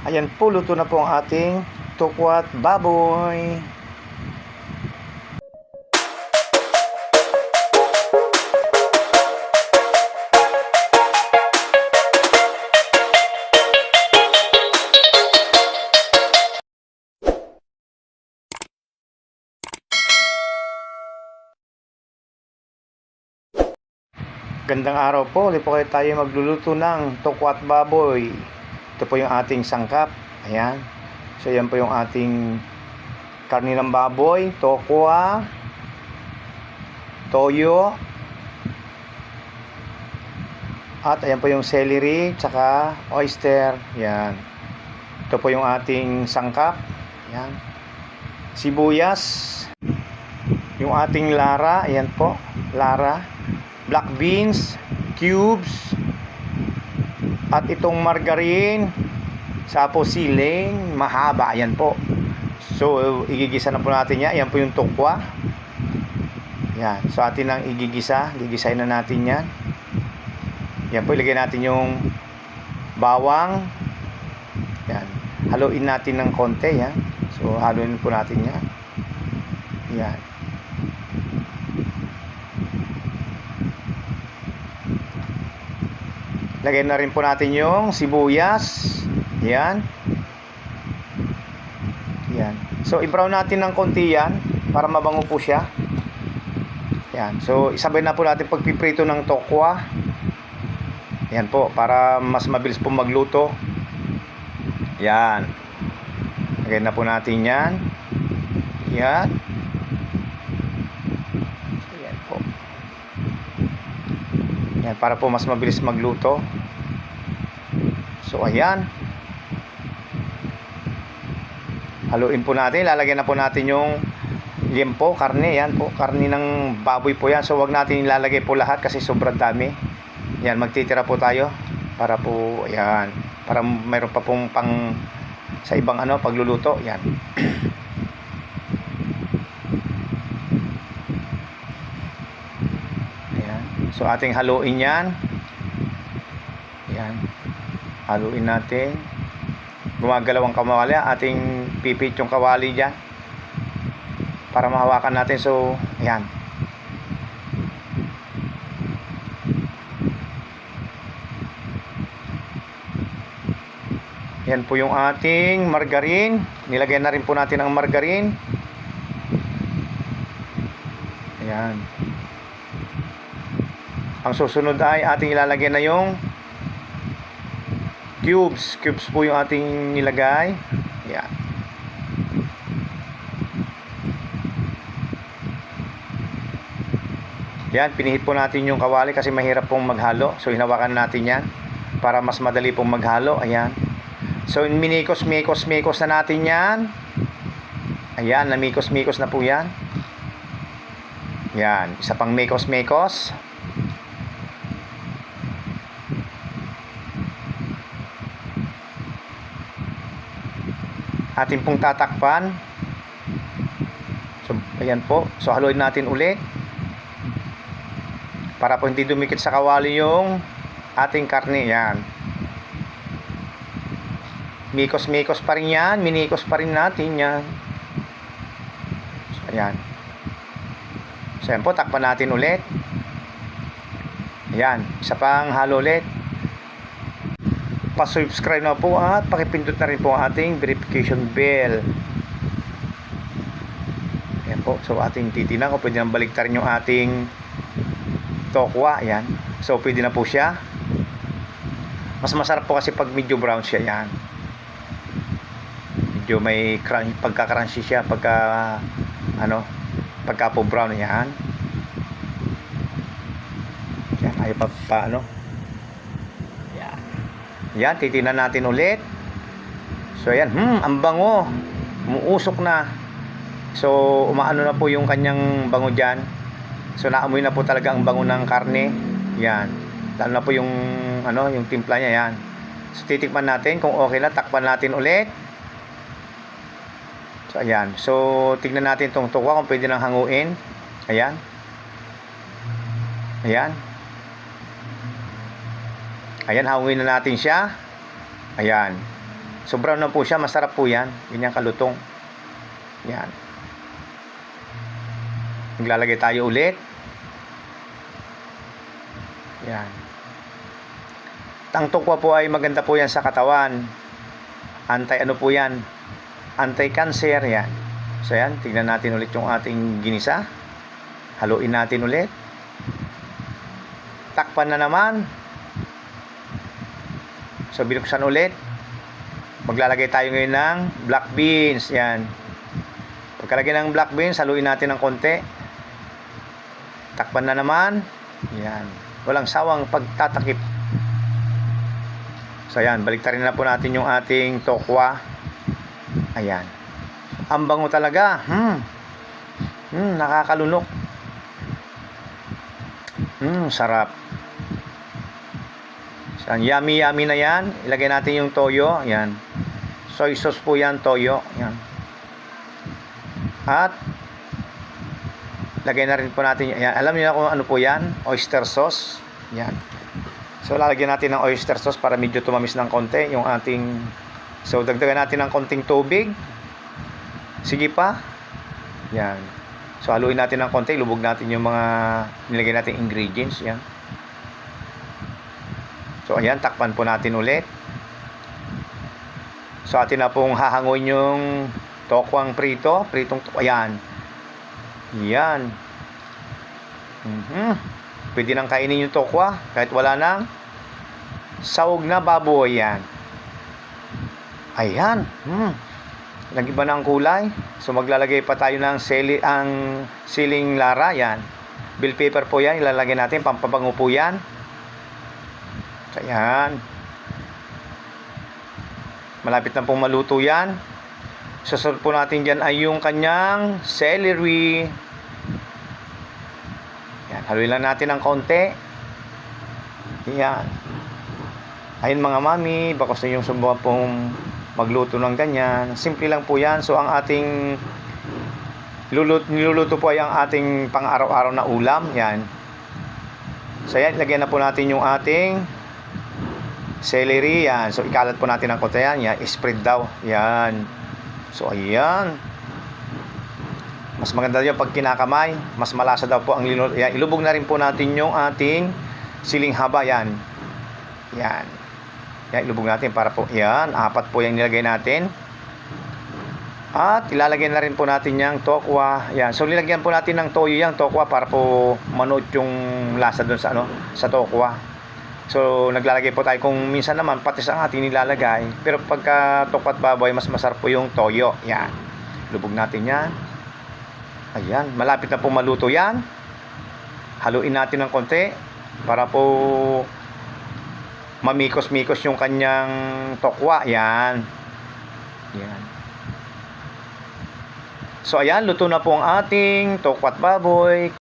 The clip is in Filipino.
Ayan po, luto na po ang ating tukwat baboy. Gandang araw po, ulit po kayo tayo magluluto ng tukwat baboy. Ito po yung ating sangkap. Ayan. So yan po yung ating karni ng baboy, tokwa, toyo, at ayan po yung celery, tsaka oyster. Yan. Ito po yung ating sangkap. Yan. Sibuyas. Yung ating lara, ayan po. Lara black beans, cubes, at itong margarine, sapo siling, mahaba, ayan po. So, igigisa na po natin yan. Ayan po yung tukwa. Yan. So, atin ang igigisa. Gigisahin na natin yan. Yan po, ilagay natin yung bawang. Yan. Haluin natin ng konti, yan. So, haluin po natin yan. Yan. Lagay na rin po natin yung sibuyas. Yan. Yan. So, i-brown natin ng konti yan para mabango po siya. Yan. So, isabay na po natin pagpiprito ng tokwa. Yan po, para mas mabilis po magluto. Yan. Lagay na po natin yan. Yan po. Yan, para po mas mabilis magluto. So, ayan. Haluin po natin. Lalagyan na po natin yung liempo, karne. Yan po, karne ng baboy po yan. So, wag natin ilalagay po lahat kasi sobrang dami. Yan, magtitira po tayo. Para po, ayan. Para mayroon pa pong pang sa ibang ano, pagluluto. Yan. Ayan. So ating haluin yan. Ayan. Haluin natin. Gumagalaw ang kawali. Ating pipit yung kawali dyan. Para mahawakan natin. So, ayan. Yan po yung ating margarine. Nilagay na rin po natin ang margarine. Ayan. Ang susunod ay ating ilalagay na yung cubes. Cubes po yung ating nilagay. Ayan. Yan, pinihit po natin yung kawali kasi mahirap pong maghalo. So, hinawakan natin yan para mas madali pong maghalo. Ayan. So, minikos-mikos-mikos na natin yan. Ayan, namikos-mikos na po yan. Yan, isa pang mikos-mikos. Atin pong tatakpan. So, ayan po. So, haluin natin ulit. Para po hindi dumikit sa kawali yung ating karne. Yan. Mikos-mikos pa rin yan. Minikos pa rin natin yan. So, ayan. So, ayan po. Takpan natin ulit. Ayan. Isa pang halo ulit. Pa-subscribe na po at pakipindot na rin po ang ating verification bell. Ayan po. So, ating titinan kung pwede nang baliktarin yung ating tokwa. Ayan. So, pwede na po siya. Mas masarap po kasi pag medyo brown siya. Ayan medyo may crunch, pagka-crunchy siya pagka ano pagka po brown yan yan ayaw pa, pa ano yan yan titinan natin ulit. So yan hmm ang bango. Umuusok na. So umaano na po yung kanyang bango dyan. So naamoy na po talaga ang bango ng karne. Yan. Lalo na po yung ano yung timpla niya yan. So titikman natin kung okay na. Takpan natin ulit. So, ayan. So, tignan natin itong tukwa kung pwede nang hanguin. Ayan. Ayan. Ayan, hanguin na natin siya. Ayan. So brown na po siya, masarap po yan. Ganyan kalutong. Yan. Maglalagay tayo ulit. Yan. Ang tokwa po ay maganda po yan sa katawan. Anti ano po yan? Anti-cancer yan. So yan, tignan natin ulit yung ating ginisa. Haluin natin ulit. Takpan na naman. So binuksan ulit. Maglalagay tayo ngayon ng black beans. Yan. Pagkalagay ng black beans, haluin natin ng konti. Takpan na naman. Yan. Walang sawang pagtatakip. So ayan, baliktarin na po natin yung ating tokwa. Ayan. Ang bango talaga. Hmm. Hmm, nakakalunok. Hmm, sarap. So, yummy yummy na yan. Ilagay natin yung toyo. Ayan. Soy sauce po yan, toyo. Ayan. At lagay na rin po natin. Ayan. Alam niyo na kung ano po yan? Oyster sauce. Yan. So lalagyan natin ng oyster sauce para medyo tumamis ng konti yung ating So dagdagan natin ng konting tubig. Sige pa. Yan. So haluin natin ng konti, lubog natin yung mga nilagay nating ingredients, yan. So ayan, takpan po natin ulit. So atin na pong hahanguin yung tokwang prito, pritong tokwa. Ayan. Yan. Mhm. Pwede nang kainin yung tokwa kahit wala nang sawog na baboy yan. Ayan. Hmm. Nag-iba na ang kulay. So maglalagay pa tayo ng sili, ang siling lara yan. Bill paper po yan. Ilalagay natin. Pampabango po yan. Ayan. Malapit na pong maluto yan. Susunod po natin dyan ay yung kanyang celery. Yan, haluin lang natin ng konti. Yan. Ayun mga mami, baka gusto nyo subukan pong magluto ng ganyan. Simple lang po yan. So ang ating luluto, niluluto po ay ang ating pang-araw-araw na ulam. Yan. So yan, lagyan na po natin yung ating celery. Yan. So ikalat po natin ang konti yan. Spread daw. Yan. So ayan. Mas maganda yung pag kinakamay, mas malasa daw po ang linul. Yan, ilubog na rin po natin yung ating siling haba yan. Yan. Yan, ilubog natin para po, yan, apat po yung nilagay natin. At ilalagay na rin po natin yung tokwa. Yan. So nilagyan po natin ng toyo yung tokwa para po manood yung lasa doon sa ano, sa tokwa. So naglalagay po tayo kung minsan naman patis ang ating nilalagay. Pero pagka tokwa at baboy, mas masarap po yung toyo. Yan. Lubog natin yan. Ayan, malapit na po maluto yan. Haluin natin ng konti para po mamikos-mikos yung kanyang tokwa. Yan. Yan. So ayan, luto na po ang ating tokwat baboy.